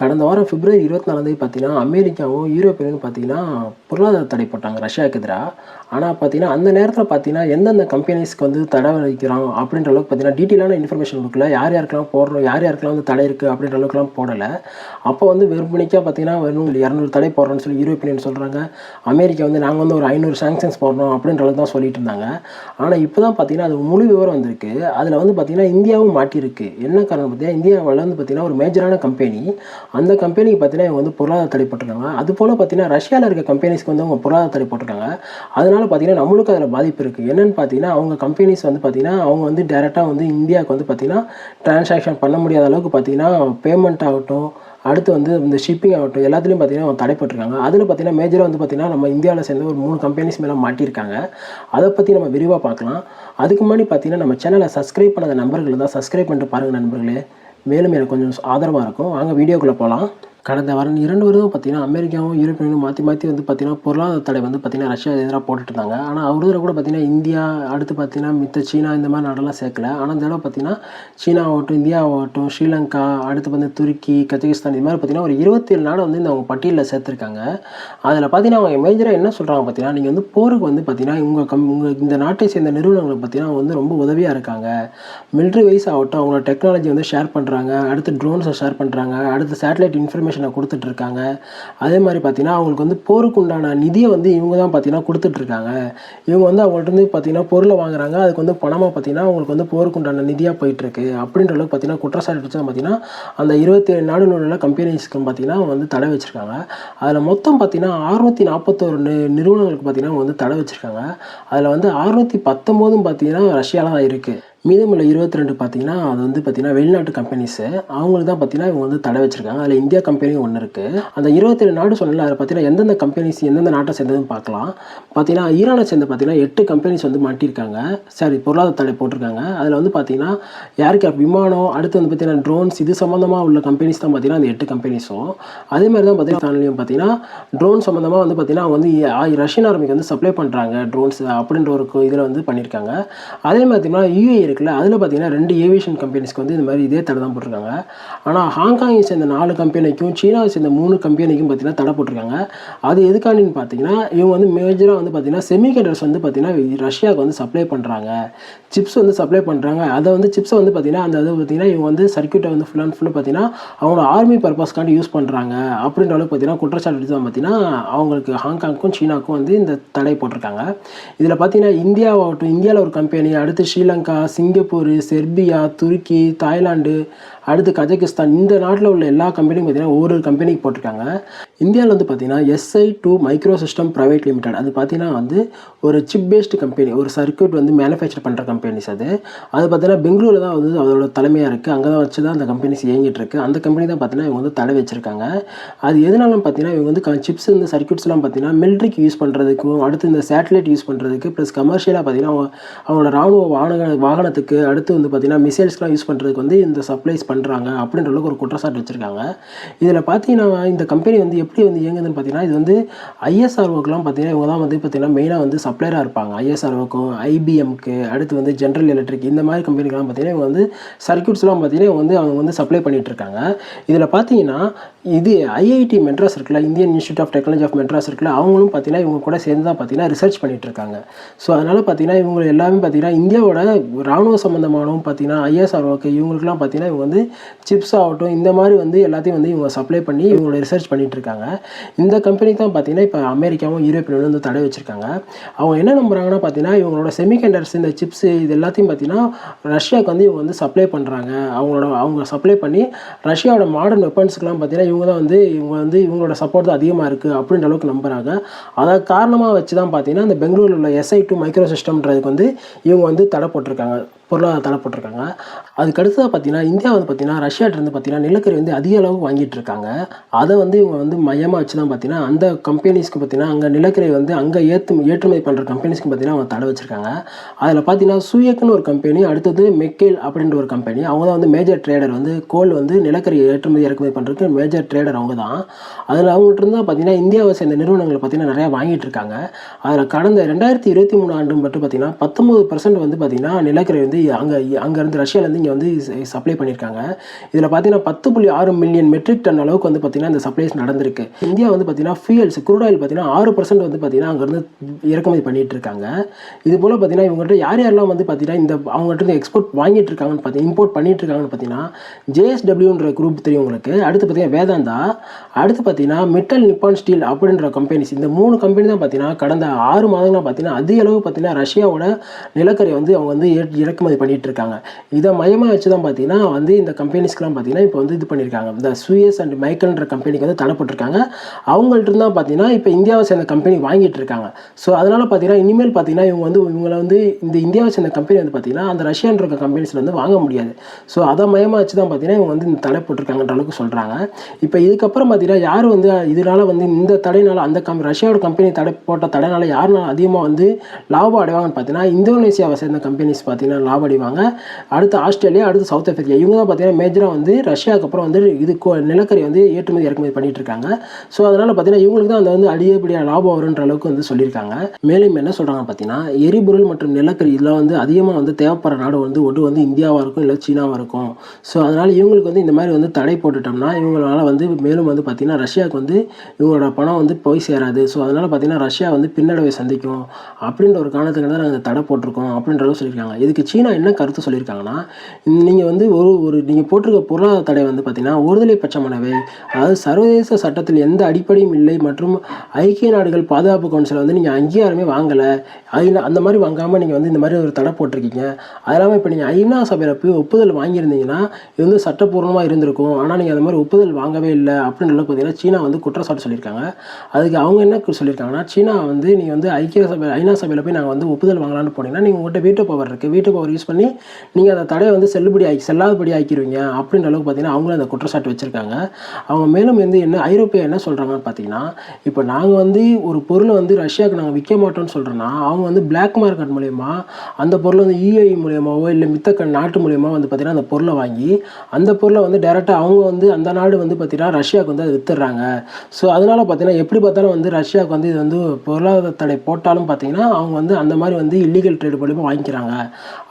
கடந்த வாரம் பிப்ரவரி இருபத்தி நாலாந்தேதி பார்த்தீங்கன்னா அமெரிக்காவும் யூரோப்பியனும் பார்த்தீங்கன்னா பொருளாதார தடை போட்டாங்க ரஷ்யாவுக்கு எதிராக ஆனால் பார்த்தீங்கன்னா அந்த நேரத்தில் பார்த்தீங்கன்னா எந்தெந்த கம்பெனிஸ்க்கு வந்து தடை வைக்கிறோம் அப்படின்ற அளவுக்கு பார்த்தீங்கன்னா டீட்டெயிலான இன்ஃபர்மேஷன் கொடுக்கல யார் யாருக்கெல்லாம் போடுறோம் யார் யாருக்கெல்லாம் வந்து தடை இருக்குது அப்படின்ற அளவுக்குலாம் போடலை. அப்போ வந்து வெறுமணிக்காக பார்த்தீங்கன்னா வெறும் இரநூறு தடை போடுறோம்னு சொல்லி யூரோப்பியன் சொல்கிறாங்க அமெரிக்கா வந்து நாங்கள் வந்து ஒரு ஐநூறு சாங்ஷன்ஸ் போடுறோம் அப்படின்ற அளவுக்கு தான் சொல்லிட்டு இருந்தாங்க. ஆனால் இப்போ தான் பார்த்தீங்கன்னா அது முழு விவரம் வந்திருக்கு. அதில் வந்து பார்த்தீங்கன்னா இந்தியாவும் மாட்டியிருக்கு. என்ன காரணம் பார்த்தீங்கன்னா இந்தியாவில் வந்து பார்த்தீங்கன்னா ஒரு மேஜரான கம்பெனி அந்த கம்பெனிக்கு பார்த்தீங்கன்னா இவங்க வந்து பொருளாதார தடை போட்டிருக்காங்க. அது போல் பார்த்தீங்கன்னா ரஷ்யாவில் இருக்க கம்பெனிஸ்க்கு வந்து அவங்க பொருளாதார தடை போட்டிருக்காங்க. அதனால் பார்த்தீங்கன்னா நம்மளுக்கு அதில் பாதிப்பு இருக்குது என்னென்னு பார்த்தீங்கன்னா அவங்க கம்பெனிஸ் வந்து பார்த்தீங்கன்னா அவங்க வந்து டேரெக்டாக வந்து இந்தியாவுக்கு வந்து பார்த்தீங்கன்னா டிரான்சாக்ஷன் பண்ண முடியாத அளவுக்கு பார்த்தீங்கன்னா பேமெண்ட் ஆகட்டும் அடுத்து வந்து இந்த ஷிப்பிங் ஆகட்டும் எல்லாத்துலேயும் பார்த்தீங்கன்னா அவங்க தடைப்பட்டிருக்காங்க அதில் பார்த்தீங்கன்னா மேஜராக வந்து பார்த்தீங்கன்னா நம்ம இந்தியாவில் சேர்ந்து ஒரு மூணு கம்பெனிஸ் மேலே மாட்டியிருக்காங்க. அதை பற்றி நம்ம விரிவாக பார்க்கலாம். அதுக்கு முன்னாடி பார்த்தீங்கன்னா நம்ம சேனலை சப்ஸ்கிரைப் பண்ணாத நண்பர்கள் தான் சப்ஸ்கிரைப் பண்ணிட்டு பாருங்கள் நண்பர்களே. மேலும் எனக்கு கொஞ்சம் ஆதரவாக இருக்கும். வாங்க வீடியோக்குள்ளே போகலாம் கடந்த வாரம் இரண்டு வருடம் பார்த்தீங்கன்னா அமெரிக்காவும் யூரோப்பியனும் மாற்றி மாற்றி வந்து பார்த்தீங்கன்னா பொருளாதார தடை வந்து பார்த்தீங்கன்னா ரஷ்யா எதிராக போட்டுட்டு இருந்தாங்க ஆனால் அவரு கூட பார்த்தீங்கன்னா இந்தியா அடுத்து பார்த்தீங்கன்னா மித்த சீனா இந்த மாதிரி நாடெல்லாம் சேர்க்கல. ஆனால் இந்த தடவை பார்த்தீங்கன்னா சீனா ஆகட்டும் இந்தியா ஆகட்டும் ஸ்ரீலங்கா அடுத்து வந்து துருக்கி கஜகிஸ்தான் இது மாதிரி பார்த்தீங்கன்னா ஒரு இருபத்தேழு நாடு வந்து இந்த அவங்க பட்டியலில் சேர்த்துருக்காங்க. அதில் பார்த்தீங்கன்னா அவங்க மேஜராக என்ன சொல்கிறாங்க பார்த்தீங்கன்னா நீங்கள் வந்து போருக்கு வந்து பார்த்தீங்கன்னா உங்கள் கம் உங்கள் இந்த நாட்டை சேர்ந்த நிறுவனங்களுக்கு பார்த்தீங்கன்னா அவங்க வந்து ரொம்ப உதவியாக இருக்காங்க. மிலிட்ரி வைஸ் ஆகட்டும் அவங்களோட டெக்னாலஜி வந்து ஷேர் பண்ணுறாங்க அடுத்து ட்ரோன்ஸை ஷேர் பண்ணுறாங்க அடுத்து சேட்டலைட் இன்ஃபர்மேஷன் கொடுத்துட்ருக்காங்க. அதே மாதிரி பார்த்தீங்கன்னா அவங்களுக்கு வந்து போருக்கு உண்டான நிதியை வந்து இவங்க தான் பார்த்தீங்கன்னா கொடுத்துட்ருக்காங்க. இவங்க வந்து அவங்கள்ட்ட இருந்து பார்த்தீங்கன்னா பொருளை வாங்குறாங்க. அதுக்கு வந்து பணமாக பார்த்தீங்கன்னா அவங்களுக்கு வந்து போருக்கு உண்டான நிதியாக போயிட்டுருக்கு அப்படின்ற அளவுக்கு பார்த்தீங்கன்னா குற்றச்சாட்டு பார்த்திங்கன்னா பார்த்தீங்கன்னா அந்த இருபத்தேழு நாடு உள்ள கம்பெனிஸ்க்கு பார்த்தீங்கன்னா அவங்க வந்து தடை வச்சுருக்காங்க. அதில் மொத்தம் பார்த்தீங்கன்னா அறுநூற்றி நாற்பத்தோரு நிறுவனங்களுக்கு பார்த்திங்கன்னா வந்து தடை வச்சுருக்காங்க. அதில் வந்து அறுநூற்றி பத்தொம்போதும் பார்த்தீங்கன்னா ரஷ்யாவில் தான் இருக்குது மீதமுள்ள இருபத்தி ரெண்டு பார்த்தீங்கன்னா அது வந்து பார்த்தீங்கன்னா வெளிநாட்டு கம்பெனிஸு அவங்களுக்கு தான் பார்த்தீங்கன்னா இவங்க வந்து தடை வச்சிருக்காங்க. அதில் இந்தியா கம்பெனியும் ஒன்று இருக்குது அந்த இருபத்தி ரெண்டு நாடு சொன்னல அதில் பார்த்தீங்கன்னா எந்தெந்த கம்பெனிஸ் எந்தெந்த நாட்டை சேர்ந்ததுன்னு பார்க்கலாம். பார்த்தீங்கன்னா ஈரானை சேர்ந்து பார்த்தீங்கன்னா எட்டு கம்பெனிஸ் வந்து மாட்டியிருக்காங்க. சரி பொருளாதார தடை போட்டிருக்காங்க. அதில் வந்து பார்த்தீங்கன்னா யாருக்கு விமானம் அடுத்து வந்து பார்த்தீங்கன்னா ட்ரோன்ஸ் இது சம்மந்தமாக உள்ள கம்பெனிஸ் தான் பார்த்தீங்கன்னா அந்த எட்டு கம்பெனிஸும் அதே மாதிரி தான் பார்த்தீங்கன்னா பார்த்தீங்கன்னா ட்ரோன் சம்மந்தமாக வந்து பார்த்தீங்கன்னா அவங்க வந்து ரஷ்யன் ஆர்மிக்கு வந்து சப்ளை பண்ணுறாங்க ட்ரோன்ஸ் அப்படின்ற ஒரு இதில் வந்து பண்ணியிருக்காங்க. அதே மாதிரி பார்த்தீங்கன்னா யூஏ இருக்குல்ல அதில் பார்த்தீங்கன்னா ரெண்டு ஏவியேஷன் கம்பெனிஸ்க்கு வந்து இந்த மாதிரி இதே தடை தான் போட்டிருக்காங்க. ஆனால் ஹாங்காங்கை சேர்ந்த நாலு கம்பெனிக்கும் சீனாவை சேர்ந்த மூணு கம்பெனிக்கும் பார்த்தீங்கன்னா தடை போட்டிருக்காங்க. அது எதுக்காண்டின்னு பார்த்தீங்கன்னா இவங்க வந்து மேஜராக வந்து பார்த்தீங்கன்னா செமிகண்டர்ஸ் வந்து பார்த்தீங்கன்னா ரஷ்யாவுக்கு வந்து சப்ளை பண்ணுறாங்க சிப்ஸ் வந்து சப்ளை பண்ணுறாங்க அதை வந்து சிப்ஸை வந்து பார்த்தீங்கன்னா அந்த இது பார்த்தீங்கன்னா இவங்க வந்து சர்க்கியூட்டை வந்து ஃபுல் அண்ட் ஃபுல்லு பார்த்தீங்கன்னா அவங்களோட ஆர்மி பர்பஸ்க்காண்டி யூஸ் பண்ணுறாங்க அப்படின்ற அளவுக்கு பார்த்தீங்கன்னா குற்றச்சாட்டு தான் பார்த்தீங்கன்னா அவங்களுக்கு ஹாங்காங்க்கும் சீனாக்கும் வந்து இந்த தடை போட்டிருக்காங்க. இதில் பார்த்தீங்கன்னா இந்தியாவாகட்டும் இந்தியாவில் ஒரு கம்பெனி அடுத்து ஸ்ரீலங்கா சிங்கப்பூர் செர்பியா துருக்கி தாய்லாந்து அடுத்து கஜகிஸ்தான் இந்த நாட்டில் உள்ள எல்லா கம்பெனியும் பார்த்தீங்கன்னா ஒவ்வொரு கம்பெனிக்கு போட்டிருக்காங்க. இந்தியாவில் வந்து பார்த்தீங்கன்னா S I two micro system private limited அது பார்த்தீங்கன்னா வந்து ஒரு சிப் பேஸ்டு கம்பெனி ஒரு சர்க்யூட் வந்து மேனுஃபேக்சர் பண்ணுற கம்பெனிஸ் அது. அது பார்த்தீங்கன்னா பெங்களூரில் தான் வந்து அதோட தலைமையாக இருக்குது அங்கே தான் வச்சு தான் அந்த கம்பெனிஸ் இயங்கிட்டுருக்கு அந்த கம்பெனி தான் பார்த்தீங்கன்னா இவங்க வந்து தடை வச்சிருக்காங்க. அது எதனாலும் பார்த்தீங்கன்னா இவங்க வந்து சிப்ஸ் இந்த சர்க்யூட்ஸ்லாம் பார்த்தீங்கன்னா மிலிட்ரிக்கு யூஸ் பண்ணுறதுக்கும் அடுத்து இந்த சேட்டலைட் யூஸ் பண்ணுறதுக்கு ப்ளஸ் கமர்ஷியலாக பார்த்தீங்கன்னா அவங்க- அவங்களோட ராணுவ வாகன வாகனத்துக்கு அடுத்து வந்து பார்த்தீங்கன்னா மிசைல்ஸ்லாம் யூஸ் பண்ணுறதுக்கு வந்து இந்த சப்ளைஸ் பண்ணுறாங்க அப்படின்ற அளவுக்கு ஒரு குற்றச்சாட்டு வச்சுருக்காங்க. இதில் பார்த்தீங்கன்னா இந்த கம்பெனி வந்து எப்படி வந்து இயங்குதுன்னு பார்த்தீங்கன்னா இது வந்து ஐஎஸ்ஆர்ஓக்கெலாம் பார்த்தீங்கன்னா இவங்க தான் வந்து பார்த்தீங்கன்னா மெயினாக வந்து சப்ளையராக இருப்பாங்க. ஐஎஸ்ஆர்ஓக்கும் ஐபிஎம்க்கு அடுத்து வந்து ஜென்ரல் எலக்ட்ரிக் இந்த மாதிரி கம்பெனிக்கெலாம் பார்த்தீங்கன்னா இவங்க வந்து சர்க்யூட்ஸ்லாம் பார்த்தீங்கன்னா இவங்க வந்து அவங்க வந்து சப்ளை பண்ணிகிட்ருக்காங்க இருக்காங்க. இதில் பார்த்தீங்கன்னா இது ஐஐடி மெட்ராஸ் இருக்குல்ல Indian Institute of Technology of Madras இருக்குல்ல அவங்களும் பார்த்தீங்கன்னா இவங்க கூட சேர்ந்து தான் பார்த்தீங்கன்னா ரிசர்ச் பண்ணிட்டு இருக்காங்க. ஸோ அதனால் பார்த்தீங்கன்னா இவங்க எல்லாமே பார்த்தீங்கன்னா இந்தியாவோட ராணுவ சம்மந்தமானவும் பார்த்தீங்கன்னா ஐஎஸ்ஆர்ஓக்கு இவங்களுக்குலாம் பார்த்தீங்கன்னா இவங்க வந்து சிப்ஸ் ஆகட்டும் இந்த மாதிரி வந்து எல்லாத்தையும் வந்து இவங்க சப்ளை பண்ணி இவங்களோட ரிசர்ச் பண்ணிகிட்டு இருக்காங்க. இந்த கம்பெனி தான் பார்த்தீங்கன்னா இப்போ அமெரிக்காவும் யூரோப்பியனும் வந்து தடை வச்சிருக்காங்க. அவங்க என்ன நம்புறாங்கன்னா பார்த்தீங்கன்னா இவங்களோட செமிகண்டர்ஸ் இந்த சிப்ஸ் இது எல்லாத்தையும் பார்த்தீங்கன்னா ரஷ்யாவுக்கு வந்து இவங்க வந்து சப்ளை பண்ணுறாங்க அவங்களோட அவங்க சப்ளை பண்ணி ரஷ்யாவோட மாடர்ன் வெப்பன்ஸ்க்குலாம் பார்த்தீங்கன்னா இவங்க தான் வந்து இவங்க வந்து இவங்களோட சப்போர்ட் தான் அதிகமாக இருக்குது அப்படின்ற அளவுக்கு நம்புகிறாங்க அதை காரணமாக வச்சு தான் பார்த்தீங்கன்னா அந்த பெங்களூரில் உள்ள எஸ்ஐ டூ மைக்ரோ சிஸ்டம்ன்றதுக்கு வந்து இவங்க வந்து தடை போட்டிருக்காங்க. பொருளாதார தடை போட்டிருக்காங்க. அதுக்கு அடுத்ததாக பார்த்தீங்கன்னா இந்தியா வந்து பார்த்தீங்கன்னா ரஷ்யாட்டிருந்து பார்த்தீங்கன்னா நிலக்கரி வந்து அதிக அளவு வாங்கிட்டு இருக்காங்க. அதை வந்து இவங்க வந்து மையமாக வச்சு தான் பார்த்தீங்கன்னா அந்த கம்பெனிஸ்க்கு பார்த்தீங்கன்னா அங்கே நிலக்கரி வந்து அங்கே ஏற்று ஏற்றுமதி பண்ணுற கம்பெனிஸ்க்கு பார்த்தீங்கன்னா அவங்க தடை வச்சிருக்காங்க. அதில் பார்த்தீங்கன்னா சூயக்னு ஒரு கம்பெனி அடுத்தது மெக்கேல் அப்படின்ற ஒரு கம்பெனி அவங்க தான் வந்து மேஜர் ட்ரேடர் வந்து கோல் வந்து நிலக்கரி ஏற்றுமதி இறக்குமதி பண்ணுறதுக்கு மேஜர் ட்ரேடர் அவங்க தான் அதில் அவங்கள்ட்ட இருந்தால் பார்த்தீங்கன்னா இந்தியாவை சேர்ந்த நிறுவனங்கள் பார்த்தீங்கன்னா நிறையா வாங்கிட்டு இருக்காங்க. அதில் கடந்த ரெண்டாயிரத்தி இருபத்தி மூணு ஆண்டு மட்டும் பார்த்தீங்கன்னா பத்தொம்பது பர்சன்ட் வந்து பார்த்தீங்கன்னா நிலக்கரி வந்து அங்கே அங்கேருந்து ரஷ்யாவிலேருந்து இங்கே வந்து சப்ளை பண்ணியிருக்காங்க இதில் பார்த்தீங்கன்னா பத்து புள்ளி ஆறு மில்லியன் மெட்ரிக் டன் அளவுக்கு வந்து பார்த்தீங்கன்னா இந்த சப்ளைஸ் நடந்திருக்கு. இந்தியா வந்து பார்த்தீங்கன்னா ஃபியூயல்ஸ் குரூட் ஆயில் பார்த்தீங்கன்னா ஆறு பர்சன்ட் வந்து பார்த்தீங்கன்னா அங்கேருந்து இறக்குமதி பண்ணிட்டு இருக்காங்க இது போல் பார்த்தீங்கன்னா இவங்ககிட்ட யார் யாரெல்லாம் வந்து பார்த்தீங்கன்னா இந்த அவங்ககிட்ட எக்ஸ்போர்ட் வாங்கிட்டு இருக்காங்கன்னு பார்த்தீங்கன்னா இம்போர்ட் பண்ணிட்டு இருக்காங்கன்னு பார்த்தீங்கன்னா ஜேஎஸ்டபிள்யூன்ற குரூப் தெரியும் உங்களுக்கு. அடுத்து பார்த்தீங்கன்னா வேதாந்தா. அடுத்து பார்த்தீங்கன்னா மிட்டல் நிப்பான் ஸ்டீல் அப்படின்ற கம்பெனிஸ் இந்த மூணு கம்பெனி தான் பார்த்தீங்கன்னா கடந்த ஆறு மாதங்களாக பார்த்தீங்கன்னா அதிக அளவு பார்த்தீங்கன்னா ரஷ்யாவோட நிலக்கரி வந்து அவங்க வந்து இறக்குமதி இறக்குமதி பண்ணிட்டு இருக்காங்க இதை மையமாக வச்சு தான் பார்த்தீங்கன்னா வந்து இந்த கம்பெனிஸ்க்குலாம் பார்த்தீங்கன்னா இப்போ வந்து இது பண்ணியிருக்காங்க. இந்த சுயஸ் அண்ட் மைக்கல்ன்ற கம்பெனிக்கு வந்து தடை போட்டிருக்காங்க. அவங்கள்ட்ட இருந்தால் பார்த்தீங்கன்னா இப்போ இந்தியாவை சேர்ந்த கம்பெனி வாங்கிட்டு இருக்காங்க ஸோ அதனால் பார்த்தீங்கன்னா இனிமேல் பார்த்தீங்கன்னா இவங்க வந்து இவங்களை வந்து இந்த இந்தியாவை சேர்ந்த கம்பெனி வந்து பார்த்தீங்கன்னா அந்த ரஷ்யான்ற கம்பெனிஸில் வந்து வாங்க முடியாது. ஸோ அதை மையமாக வச்சு தான் பார்த்தீங்கன்னா இவங்க வந்து இந்த தடை போட்டிருக்காங்கன்ற அளவுக்கு சொல்கிறாங்க இப்போ இதுக்கப்புறம் பார்த்தீங்கன்னா யார் வந்து இதனால் வந்து இந்த தடைனால் அந்த கம் ரஷ்யாவோட கம்பெனி தடை போட்ட தடைனால் யாருனால அதிகமாக வந்து லாபம் அடைவாங்கன்னு பார்த்தீங்கன்னா இந்தோனேசியாவை சேர்ந்த கம்பெனிஸ் பார்த்தீங்கன்னா லாபம் அடைவாங்க அடுத்து ஆஸ்திரேலியா அடுத்து சவுத் ஆஃப்ரிக்கா. இவங்க தான் பார்த்தீங்கன்னா மேஜராக வந்து ரஷ்யாவுக்கு அப்புறம் வந்து இது நிலக்கரி வந்து ஏற்றுமதி இறக்குமதி பண்ணிட்டு இருக்காங்க ஸோ அதனால் பார்த்தீங்கன்னா இவங்களுக்கு தான் அந்த வந்து அதிகப்படியாக லாபம் வருன்ற அளவுக்கு வந்து சொல்லியிருக்காங்க. மேலும் என்ன சொல்கிறாங்க பார்த்தீங்கன்னா எரிபொருள் மற்றும் நிலக்கரி இதெல்லாம் வந்து அதிகமாக வந்து தேவைப்படுற நாடு வந்து ஒன்று வந்து இந்தியாவாக இருக்கும் இல்லை சீனாவாக இருக்கும். ஸோ அதனால் இவங்களுக்கு வந்து இந்த மாதிரி வந்து தடை போட்டுட்டோம்னா இவங்களால வந்து மேலும் வந்து பார்த்தீங்கன்னா ரஷ்யாவுக்கு வந்து இவங்களோட பணம் வந்து போய் சேராது. ஸோ அதனால் பார்த்தீங்கன்னா ரஷ்யா வந்து பின்னடைவை சந்திக்கும். அப்படின்ற ஒரு காரணத்துக்கு தான் நாங்கள் தடை போட்டிருக்கோம் அப்படின்றத சொல்லியிருக்காங்க. இதுக்கு சீனா என்ன கருத்து சொல்லியிருக்காங்கன்னா நீங்கள் வந்து ஒரு ஒரு நீங்கள் போட்டிருக்க பொருளாதார தடை வந்து பார்த்தீங்கன்னா ஒருதலை பட்சமானவை அதாவது சர்வதேச சட்டத்தில் எந்த அடிப்படையும் இல்லை மற்றும் ஐக்கிய நாடுகள் பாதுகாப்பு கவுன்சில் வந்து நீங்கள் அங்கீகாரமே வாங்கலை. அதில் அந்த மாதிரி வாங்காமல் நீங்கள் வந்து இந்த மாதிரி ஒரு தடை போட்டிருக்கீங்க. அது இல்லாமல் இப்போ நீங்கள் ஐநா சபையில் போய் ஒப்புதல் வாங்கியிருந்தீங்கன்னா இது வந்து சட்டப்பூர்வமாக இருந்திருக்கும். ஆனால் நீங்கள் அந்த மாதிரி ஒப்புதல் வாங்கவே இல்லை அப்படின்னு பார்த்தீங்கன்னா சீனா வந்து குற்றச்சாட்டு சொல்லியிருக்காங்க. அதுக்கு அவங்க என்ன சொல்லியிருக்காங்கன்னா சீனா வந்து நீங்கள் வந்து ஐக்கிய சபை ஐநா சபையில் போய் நாங்கள் வந்து ஒப்புதல் வாங்கலான்னு போனீங்கன்னா நீங்கள் உங்கள்கிட்ட வீட்டு பவர் இருக்குது வீட்டு பவர் யூஸ் பண்ணி நீங்கள் அந்த தடையை வந்து செல்லுபடி ஆக்கி செல்லாதபடி ஆக்கிடுவீங்க அப்படின்ற அளவுக்கு பார்த்தீங்கன்னா அவங்களும் அந்த குற்றச்சாட்டு வச்சுருக்காங்க. அவங்க மேலும் வந்து என்ன ஐரோப்பியா என்ன சொல்கிறாங்கன்னு பார்த்தீங்கன்னா இப்போ நாங்கள் வந்து ஒரு பொருளை வந்து ரஷ்யாவுக்கு நாங்கள் விற்க மாட்டோம்னு சொல்கிறோன்னா அவங்க வந்து பிளாக் மார்க்கெட் மூலயமா அந்த பொருளை வந்து இஐ மூலியமாவோ இல்லை மித்த நாட்டு மூலியமாக வந்து பார்த்தீங்கன்னா அந்த பொருளை வாங்கி அந்த பொருளை வந்து டேரெக்டாக அவங்க வந்து அந்த நாடு வந்து பார்த்தீங்கன்னா ரஷ்யாவுக்கு வந்து அதை வித்துடுறாங்க. ஸோ அதனால் பார்த்தீங்கன்னா எப்படி பார்த்தாலும் வந்து ரஷ்யாவுக்கு வந்து இது வந்து பொருளாதார தடை போட்டாலும் பார்த்தீங்கன்னா அவங்க வந்து அந்த மாதிரி வந்து இல்லீகல் ட்ரேட் மூலியமாக வாங்கிக்கிறாங்க.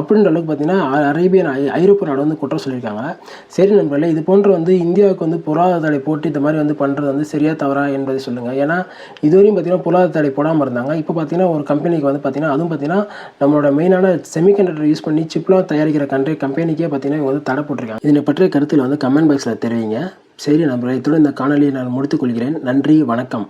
அப்படின்ற அளவுக்கு பார்த்தீங்கன்னா அரேபியன் ஐ- ஐரோப்பிய நாடு வந்து குற்றம் சொல்லியிருக்காங்க. சரி நண்பர்களே இது போன்ற வந்து இந்தியாவுக்கு வந்து பொருளாதார தடை போட்டு இந்த மாதிரி வந்து பண்ணுறது வந்து சரியா தவறா என்பதை சொல்லுங்கள் ஏன்னா இதுவரையும் பார்த்தீங்கன்னா பொருளாதார தடை போடாமல் இருந்தாங்க. இப்போ பார்த்தீங்கன்னா ஒரு கம்பெனிக்கு வந்து பார்த்தீங்கன்னா அதுவும் பார்த்தீங்கன்னா நம்மளோட மெயினான செமிகண்டக்டர் யூஸ் பண்ணி சிப்லாம் தயாரிக்கிற கண்ட்ரி கம்பெனிக்கே பார்த்தீங்கன்னா இவங்க வந்து தடை போட்டிருக்காங்க. இதனை பற்றிய கருத்தில் வந்து கமெண்ட் பாக்ஸில் தெரிவிங்க. சரி நண்பர்களே இத்துடன் இந்த காணொலியை நான் முடித்துக் கொள்கிறேன். நன்றி வணக்கம்.